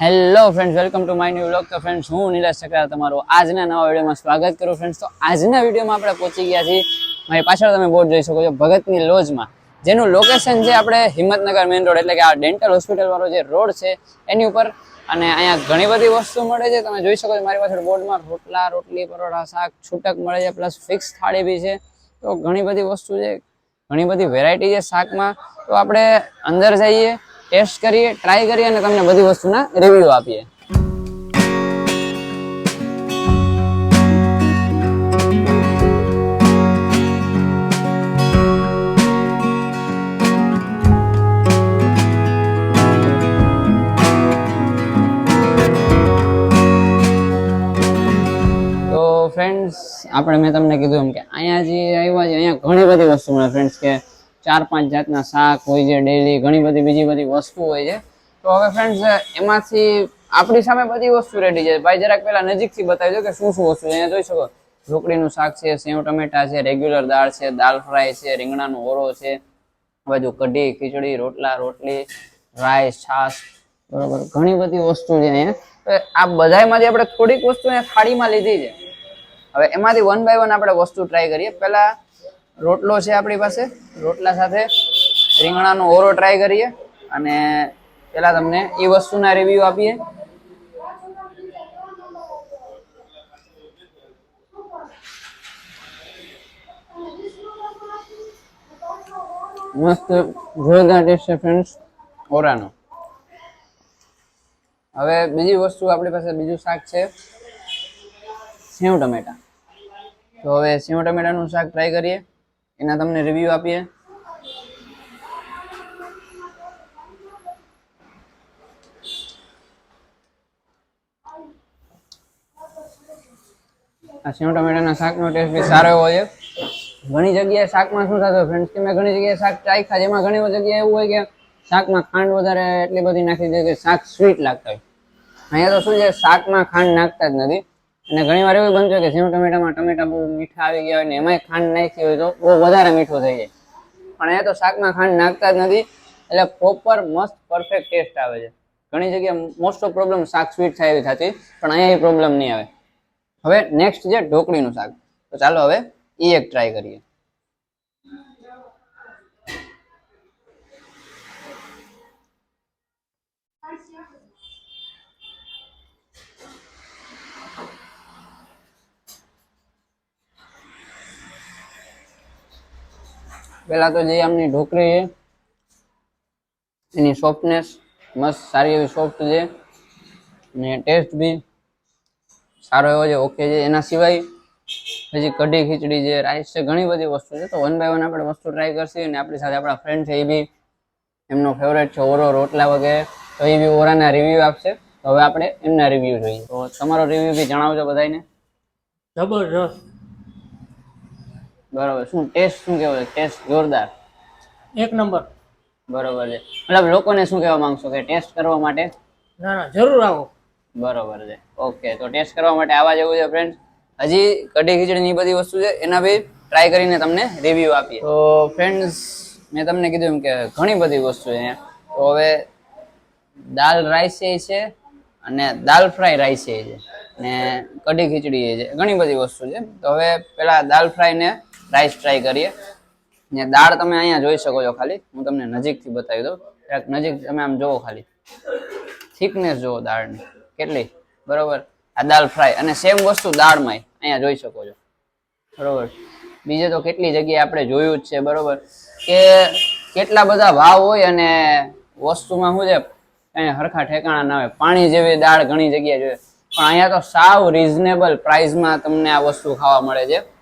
Hello friends welcome to my new vlog તો friends હું નિલેશ ચક્રા તમારું આજના નવા વિડીયોમાં સ્વાગત કરું ફ્રેન્ડ્સ તો આજના વિડીયોમાં આપણે પહોંચી ગયા છીએ. મારી પાછળ તમે બોર્ડ જોઈ શકો છો, ભગતની લોજમાં. જેનું લોકેશન છે આપણે હિંમતનગર મેઇન રોડ એટલે કે આ ડેન્ટલ હોસ્પિટલવાળો જે રોડ છે, એની ઉપર. અને અહીંયા ઘણી બધી વસ્તુ મળે છે. તમે જોઈ શકો છો, મારી પાછળ બોર્ડમાં રોટલા, રોટલી, પરોઠા, શાક, છૂટક મળે છે પ્લસ ફિક્સ થાળી બી છે. તો ઘણી બધી વસ્તુ છે, ઘણી બધી વેરાયટી છે શાકમાં. તો આપણે અંદર જઈએ. ટેસ્ટ કરીએ ટ્રાય કરીએ અને તમને બધી વસ્તુના રિવ્યુ આપીએ. તો ફ્રેન્ડ્સ આપણે મેં તમને કીધું એમ કે અહીંયા જે આવ્યા છે, અહીંયા ઘણી બધી વસ્તુ મળે ફ્રેન્ડ્સ કે ચાર, પાંચ જાતના શાક હોય છે ડેલી ઘણી બધી બીજી બધી વસ્તુ હોય છે. તો હવે ફ્રેન્ડ્સ એમાંથી આપણી સામે બધી વસ્તુ રેડી છે. ભાઈ, જરાક પહેલા નજીકથી બતાવી દો કે શું શું વસ્તુ છે. અહીંયા જોઈ શકો. ઢોકળીનું શાક છે, સેવ ટમેટા છે રેગ્યુલર દાળ છે, દાળ ફ્રાય છે, રીંગણાનો ઓરો છે. બાજુ કઢી, ખીચડી, રોટલા, રોટલી, રાઈસ, છાશ, બરોબર. ઘણી બધી વસ્તુ છે અહીંયા. આ બધાયમાંથી આપણે થોડીક વસ્તુ અહીંયા થાળીમાં લીધી છે. હવે એમાંથી વન બાય વન આપણે વસ્તુ ટ્રાય કરીએ. પહેલા રોટલો છે આપણી પાસે. રોટલા સાથે રીંગણાનો ઓરો ટ્રાય કરીએ અને પહેલાં તમને એ વસ્તુના રિવ્યુ આપીએ. મસ્ત જોરદાર ટેસ્ટ છે ફ્રેન્ડ્સ ઓરાનો. હવે બીજી વસ્તુ આપણી પાસે બીજું શાક છે, સેવ ટમેટા. તો હવે સેવ ટમેટાનું શાક ટ્રાય કરીએ. એના તમને રિવ્યુ આપીએ. આ સેવ ટમેટાના શાકનો ટેસ્ટ બી સારો એવો છે. ઘણી જગ્યાએ શાકમાં શું થતું ફ્રેન્ડ્સ કે મેં ઘણી જગ્યાએ શાક ચાખ્યા જેમાં ઘણી જગ્યાએ એવું હોય કે શાકમાં ખાંડ વધારે એટલી બધી નાખી દે કે શાક સ્વીટ લાગતા હોય. અહીંયા તો શું છે, શાકમાં ખાંડ નાખતા જ નથી. અને ઘણી વાર એવું બનતું કે સેવ ટમેટામાં ટમેટા બહુ મીઠા આવી ગયા હોય ને એમાંય ખાંડ નાખી હોય તો બહુ વધારે મીઠું થઈ જાય. પણ એ તો શાકમાં ખાંડ નાખતા જ નથી, એટલે પ્રોપર મસ્ત પરફેક્ટ ટેસ્ટ આવે છે. ઘણી જગ્યાએ મોસ્ટ ઓફ પ્રોબ્લેમ શાક સ્વીટ થાય એવી થતી, પણ અહીંયા એ પ્રોબ્લેમ નહીં આવે. હવે નેક્સ્ટ છે ઢોકળીનું શાક. તો ચાલો હવે એ એક ટ્રાય કરીએ. પહેલા તો જે આમની ઢોકળી છે, એની સોફ્ટનેસ મસ્ત સારી એવી સોફ્ટ છે. અને ટેસ્ટ બી સારો એવો છે ઓકે છે. એના સિવાય પછી કઢી ખીચડી છે રાઈસ છે, ઘણી બધી વસ્તુ છે. તો વન બાય વન આપણે વસ્તુ ટ્રાય કરશું અને આપણી સાથે આપણા ફ્રેન્ડ છે એ બી એમનો ફેવરેટ છે, ઓરો રોટલા વગેરે. તો એ બી ઓરાના રિવ્યૂ આપશે. તો હવે આપણે એમના રિવ્યૂ જોઈએ. તો તમારો રિવ્યૂ બી જણાવજો બધાને જબરજસ્ત. બરોબર. શું ટેસ્ટ શું કહેવાય? ટેસ્ટ જોરદાર. એક નંબર. બરોબર છે. મતલબ લોકોને શું કહેવા માંગશો કે ટેસ્ટ કરવા માટે? ના ના જરૂર આવો. બરોબર છે. ઓકે તો ટેસ્ટ કરવા માટે આવા જેવું છે ફ્રેન્ડ હજી કઢી ખીચડીની બધી વસ્તુ છે એના બી ટ્રાય કરીને તમને રિવ્યુ આપીએ. તો ફ્રેન્ડ્સ મેં તમને કીધું એમ કે ઘણી બધી વસ્તુ છે અહીંયા. તો હવે દાલ રાઈસ એ છે અને દાલ ફ્રાય રાઈસ એ છે. ને કઢી ખીચડી એ છે. ઘણી બધી વસ્તુ છે. તો હવે પેલા દાલ ફ્રાય ને રાઈસ ટ્રાય કરીએ. ને દાળ તમે અહીંયા જોઈ શકો છો ખાલી. હું તમને નજીકથી બતાવી દઉં. જરાક નજીક તમે આમ જોવો ખાલી. થિકનેસ જુઓ દાળની. કેટલી? બરોબર. આ દાળ ફ્રાય અને સેમ વસ્તુ દાળમાંય. અહીંયા જોઈ શકો છો. બરોબર. બીજે તો કેટલી જગ્યાએ આપણે જોયું જ છે, બરોબર. કે કેટલા બધા ભાવ હોય અને વસ્તુમાં શું છે? કઈ હરખા ઠેકાણા ના હોય. પાણી જેવી દાળ ઘણી જગ્યાએ જોઈએ. પણ અહીંયા તો સાવ રિઝનેબલ પ્રાઇસમાં તમને આ વસ્તુ ખાવા મળે છે.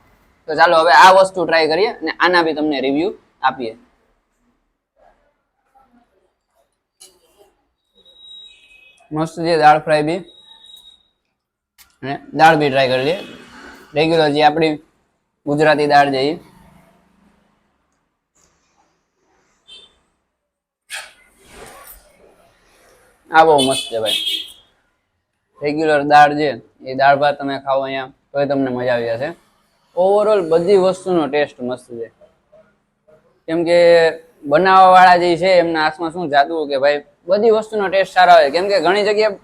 તો ચાલો હવે આ વસ્તુ ટ્રાય કરીએ અને આના બી તમને રિવ્યુ આપીએ. મસ્ત છે દાળ ફ્રાય બી. અને દાળ બી ટ્રાય કરી લઈએ. રેગ્યુલર જે આપણી ગુજરાતી દાળ છે એ. આ બહુ મસ્ત છે ભાઈ. રેગ્યુલર દાળ છે, એ દાળ ભાત તમે ખાઓ અહીંયા તો તમને મજા આવી જશે. ઓવરઓલ બધી વસ્તુનો ટેસ્ટ મસ્ત છે. કેમ કે બનાવવા વાળા જે છે, એમના હાથમાં શું જાદુ કે ભાઈ, બધી વસ્તુનો ટેસ્ટ સારો આવે કેમ કે ઘણી જગ્યાએ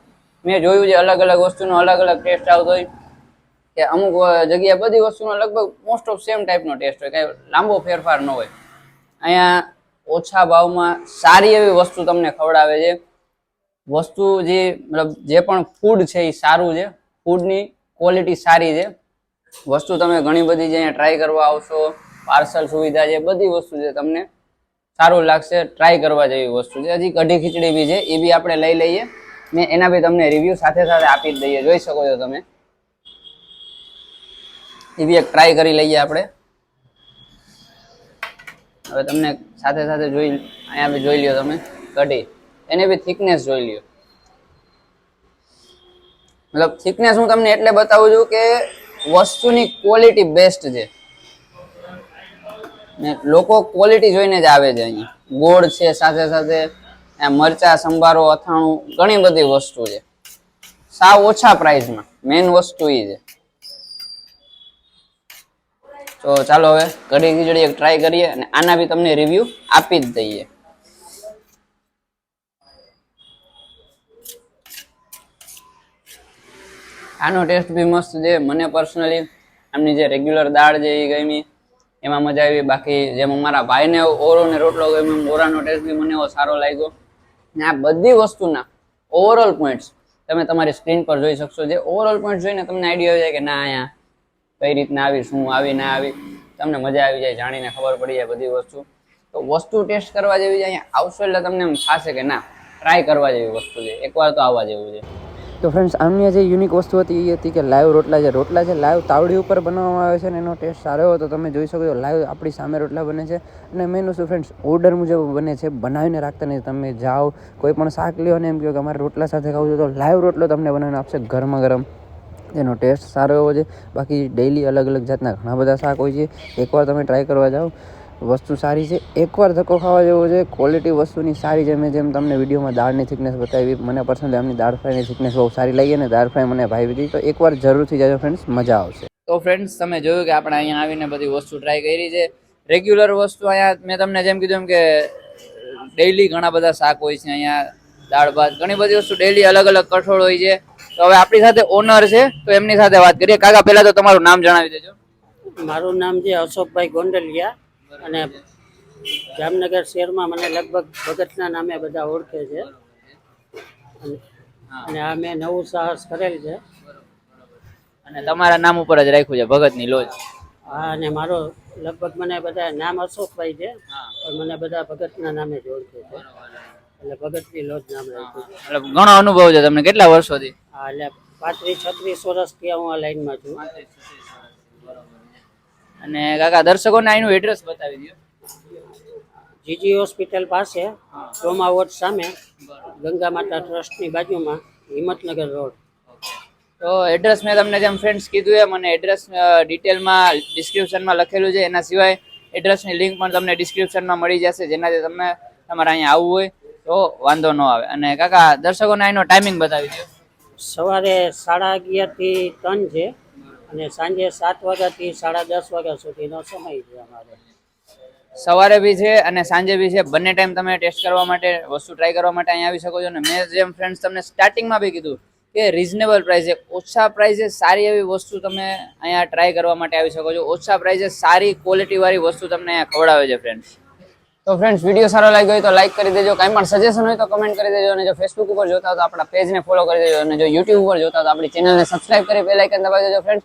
મેં જોયું છે, અલગ અલગ વસ્તુનો અલગ અલગ ટેસ્ટ આવતો હોય કે અમુક જગ્યાએ બધી વસ્તુનો લગભગ મોસ્ટ ઓફ સેમ ટાઈપનો ટેસ્ટ હોય, કાંઈ લાંબો ફેરફાર ન હોય. અહીંયા ઓછા ભાવમાં સારી એવી વસ્તુ તમને ખવડાવે છે. વસ્તુ જે, મતલબ જે પણ ફૂડ છે એ સારું છે. ફૂડની ક્વોલિટી સારી છે. વસ્તુ તમે ઘણી બધી જે ટ્રાય કરવા આવશો પાર્સલ સુવિધા છે બધી વસ્તુ છે તમને સારું લાગશે ટ્રાય કરવા જેવી વસ્તુ છે. હજી કઢી ખીચડી બી છે, એ બી આપણે લઈ લઈએ. ને એના બી તમને રિવ્યૂ સાથે સાથે આપી દઈએ. જોઈ શકો છો તમે. એ બી એક ટ્રાય કરી લઈએ આપણે. હવે તમને સાથે સાથે જોઈ, અહીંયા બી જોઈ લ્યો તમે, કઢી. એને બી થિકનેસ જોઈ લ્યો. મતલબ થિકનેસ હું તમને એટલે બતાવું છું કે વસ્તુની ક્વોલિટી બેસ્ટ છે. ને લોકો ક્વોલિટી જોઈને જ આવે છે અહીંયા. ગોળ છે, સાથે સાથે મરચા, સંભારો, અથાણું, ઘણી બધી વસ્તુ છે. સાવ ઓછા પ્રાઇસમાં મેઇન વસ્તુ એ છે. તો ચાલો હવે કઢી ખીચડી એક ટ્રાય કરીએ અને આના બી તમને રિવ્યૂ આપી જ દઈએ. આનો ટેસ્ટ બી મસ્ત છે. મને પર્સનલી આમની જે રેગ્યુલર દાળ જે એ ગમી, એમાં મજા આવી. બાકી જેમ અમારા ભાઈને ઓરો ને રોટલો ગમ્યો, એમ ઓરાનો ટેસ્ટ બી મને એવો સારો લાગ્યો. ને આ બધી વસ્તુના ઓવરઓલ પોઈન્ટ્સ તમે તમારી સ્ક્રીન પર જોઈ શકશો. જે ઓવરઓલ પોઈન્ટ જોઈને તમને આઈડિયા આવી જાય કે ના અહીંયા કઈ રીતના આવી, શું આવી, ના આવી, તમને મજા આવી જાય, જાણીને ખબર પડી જાય બધી વસ્તુ. તો વસ્તુ ટેસ્ટ કરવા જેવી છે, અહીંયા આવશો એટલે તમને એમ થશે કે ના ટ્રાય કરવા જેવી વસ્તુ છે. એકવાર તો આવવા જેવું છે. તો ફ્રેન્ડ્સ આમની જે યુનિક વસ્તુ હતી એ હતી કે લાઈવ રોટલા જે, રોટલા છે લાઈવ તાવડી ઉપર બનાવવામાં આવે છે ને એનો ટેસ્ટ સારો હોય તો તમે જોઈ શકો છો, લાઈવ આપણી સામે રોટલા બને છે અને મેન વસ્તુ ફ્રેન્ડ્સ ઓર્ડર મુજબ બને છે, બનાવીને રાખતા નહીં. તમે જાઓ, કોઈ પણ શાક લ્યો અને એમ કહો કે અમારે રોટલા સાથે ખાવું છે તો લાઈવ રોટલો તમને બનાવીને આપશે ગરમા ગરમ. એનો ટેસ્ટ સારો એવો છે. બાકી ડેઈલી અલગ અલગ જાતના ઘણા બધા શાક હોય છે. એકવાર તમે ટ્રાય કરવા જાઓ વસ્તુ સારી છે. એકવાર ધક્કો ખાવા જેવો છે ક્વોલિટી વસ્તુની સારી છે. મેં જેમ તમને વિડીયોમાં દાળની થિકનેસ બતાવી મને પર્સનલી આમની દાળ ફ્રાયની થિકનેસ બહુ સારી લાગી અને દાળ ફ્રાય મને ભાવી હતી તો એકવાર જરૂરથી જાજો ફ્રેન્ડ્સ મજા આવશે. તો ફ્રેન્ડ્સ તમે જોયું કે આપણે અહીંયા આવીને બધી વસ્તુ ટ્રાય કરી છે. રેગ્યુલર વસ્તુ અહીંયા મેં તમને જેમ કીધું એમ કે ડેઈલી ઘણા બધા શાક હોય છે અહીંયા દાળ ભાત ઘણી બધી વસ્તુ ડેઈલી અલગ અલગ કઠોળ હોય છે. તો હવે આપણી સાથે ઓનર છે તો એમની સાથે વાત કરીએ. કાકા પહેલા તો તમારું નામ જણાવી દેજો. મારું નામ છે અશોકભાઈ ગોંડલિયા. અને જામનગર શહેરમાં મને લગભગ ભગતના નામે બધા ઓળખે છે. અને- આ મેં નવું સાહસ કરેલ છે. અને તમારા નામ ઉપર જ રાખ્યું છે ભગતની લોજ. આ અને મારો લગભગ મને બધા નામ અશોકભાઈ છે પણ મને બધા ભગતના નામે જ ઓળખે છે. એટલે ભગતની લોજ નામ રાખ્યું છે. ઘણો અનુભવ છે તમને કેટલા વર્ષોથી? હા એટલે પાંત્રીસ છત્રીસ વર્ષથી હું આ લાઈનમાં છું. અને કાકા દર્શકોને આનું એડ્રેસ બતાવી દો જીજી હોસ્પિટલ પાસે સોમા વોર્ડ સામે ગંગા માતા ટ્રસ્ટની બાજુમાં હિંમતનગર રોડ. તો એડ્રેસ મેં તમને જેમ ફ્રેન્ડ્સ કીધું એમ અને એડ્રેસ ડિટેલમાં ડિસ્ક્રિપ્શનમાં લખેલું છે. એના સિવાય એડ્રેસની લિંક પણ તમને ડિસ્ક્રિપ્શનમાં મળી જશે. જેનાથી તમે તમારે અહીંયા આવવું હોય તો વાંધો ન આવે. અને કાકા દર્શકોને અહીંનો ટાઈમિંગ બતાવી દો સવારે સાડા અગિયારથી ત્રણ છે. અને સાંજે સાત વાગ્યાથી સાડા દસ વાગ્યા સુધીનો સમય છે અમારે. સવારે બી છે અને સાંજે બી છે. બંને ટાઈમ તમે ટેસ્ટ કરવા માટે, વસ્તુ ટ્રાય કરવા માટે અહીંયા આવી શકો છો. અને મેં જેમ ફ્રેન્ડ્સ તમને સ્ટાર્ટિંગમાં બી કીધું કે રિઝનેબલ પ્રાઇસે ઓછા પ્રાઇસે સારી એવી વસ્તુ તમે અહીંયા ટ્રાય કરવા માટે આવી શકો છો. ઓછા પ્રાઇસે સારી ક્વોલિટીવાળી વસ્તુ તમને અહીંયા ખવડાવે છે ફ્રેન્ડ્સ તો ફ્રેન્ડ્સ વીડિયો સારો લાગ્યો હોય તો લાઈક કરી દેજો. કાંઈ પણ સજેશન હોય તો કમેન્ટ કરી દેજો. અને જો ફેસબુક ઉપર જોતા હોય તો આપણા પેજને ફોલો કરી દેજો. અને જો યુટ્યુબ ઉપર જોતા હોય તો આપણી ચેનલને સબસ્ક્રાઇબ કરી બેલ આઇકન દબાવી દેજો friends